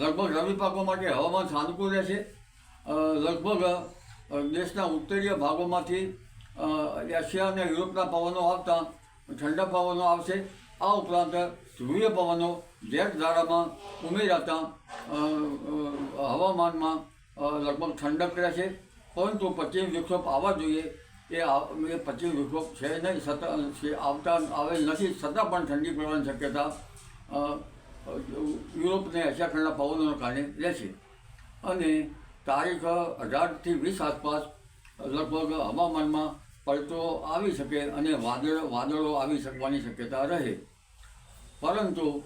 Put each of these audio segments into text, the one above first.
લગભગ રવિ પાકો માટે હવામાન સાનુકૂળ રહેશે. લગભગ દેશના ઉત્તરીય ભાગોમાંથી એશિયા અને યુરોપના પવનો આવતા ઠંડા પવનો આવશે. આ ઉપરાંત ધ્રુવીય પવનો જેટ ધારામાં ઉમેરાતા હવામાનમાં લગભગ ઠંડક રહેશે. પરંતુ પશ્ચિમ વિક્ષોભ આવવા જોઈએ. એ એ પશ્ચિમ વિક્ષોભ છે નહીં સતત આવતા, આવેલ નથી. છતાં પણ ઠંડી પડવાની શક્યતા અ, યુરોપ અને એશિયા ખંડના પવનોને કારણે રહેશે. અને તારીખ અઢારથી વીસ આસપાસ લગભગ હવામાનમાં પલટો આવી શકે અને વાદળ વાદળો આવી શકવાની શક્યતા રહે. પરંતુ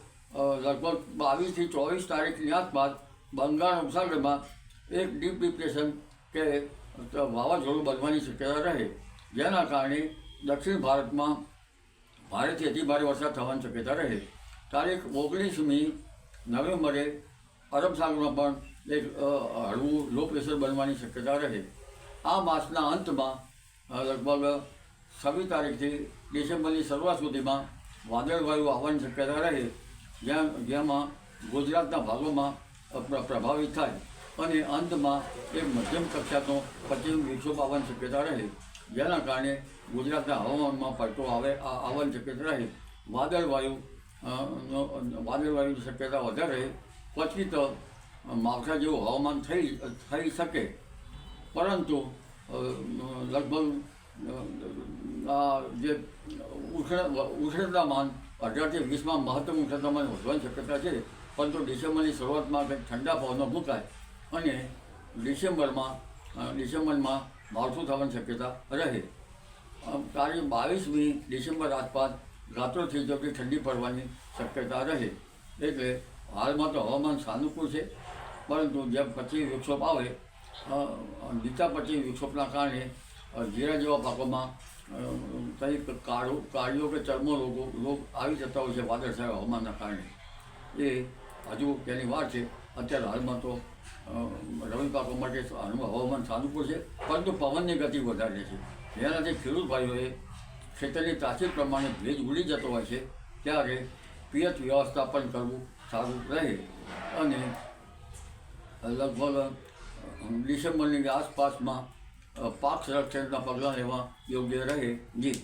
લગભગ બાવીસથી ચોવીસ તારીખની આસપાસ બંગાળ ઉપસાગરમાં એક ડીપ ડિપ્રેશન કે વાવાઝોડું બનવાની શક્યતા રહે. જેના કારણે દક્ષિણ ભારતમાં ભારેથી અતિ ભારે વરસાદ થવાની શક્યતા રહે. તારીખ ઓગણીસમી નવેમ્બરે અરબ સાગરમાં પણ એક હળવું લો પ્રેશર બનવાની શક્યતા રહે. આ માસના અંતમાં લગભગ છવ્વીસ તારીખથી ડિસેમ્બરની શરૂઆત સુધીમાં વાદળવાયુ આવવાની શક્યતા રહે, જ્યાં જેમાં ગુજરાતના ભાગોમાં પ્રભાવિત થાય અને અંતમાં એક મધ્યમ કક્ષાનો પશ્ચિમ વિક્ષોભ આવવાની શક્યતા રહે. જેના કારણે ગુજરાતના હવામાનમાં પલટો આવે આવવાની શક્યતા રહે. વાદળવાયુ વાદળવાયુની શક્યતા વધારે, પછી તો માવઠા જેવું હવામાન થઈ થઈ શકે. પરંતુ લગભગ જે ઉષ્ણ, ઉષ્ણતામાન અઢારથી વીસમાં મહત્તમ ઉષ્ણતામાન વધવાની શક્યતા છે, પરંતુ ડિસેમ્બરની શરૂઆતમાં કંઈક ઠંડા પવનો ફૂંકાય અને ડિસેમ્બરમાં ડિસેમ્બરમાં માવઠું થવાની શક્યતા રહે. તારીખ બાવીસમી ડિસેમ્બર આસપાસ રાત્રોથી જબરી ઠંડી પડવાની શક્યતા રહે. એટલે હાલમાં તો હવામાન સાનુકૂળ છે. પરંતુ જેમ પછી વૃક્ષોપ આવે નીચા પછી વૃક્ષોપના કારણે જીરા જેવા પાકોમાં કંઈ કાળો, કાળીઓ કે ચર્મો રોગો, રોગ આવી જતા હોય છે વાદળછાયા હવામાનના કારણે. એ હજુ તેની વાર છે. અત્યારે હાલમાં તો રવિ પાકો માટે હવામાન સાનુકૂળ છે. પરંતુ પવનની ગતિ વધારે છે. જેનાથી ખેડૂત ભાઈઓએ ખેતરની તાસીર પ્રમાણે ભેજ ઉડી જતો હોય છે, ત્યારે પિયત વ્યવસ્થાપન કરવું સારું રહે અને લગભગ ડિસેમ્બરની આસપાસમાં પાક સંરક્ષણના પગલાં લેવા યોગ્ય રહે જી.